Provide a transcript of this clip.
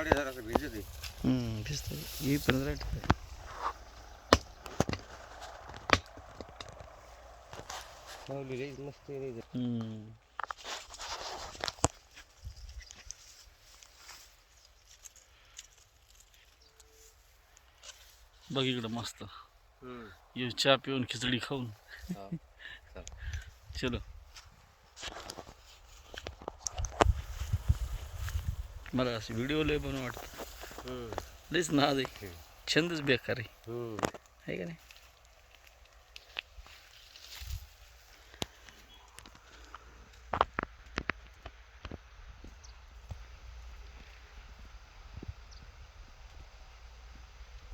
कावडे जरा भिजत भिजतं येईपर्यंत राहत माऊली लई मस्त रे. बघ इकडं मस्त हम्म. ये चहा पिऊन खिचडी खाऊन. चल. मला असं व्हिडिओ लय बनवून वाटतं. लईच नाद आहे. छंदच बेकार आहे. आहे का नाही?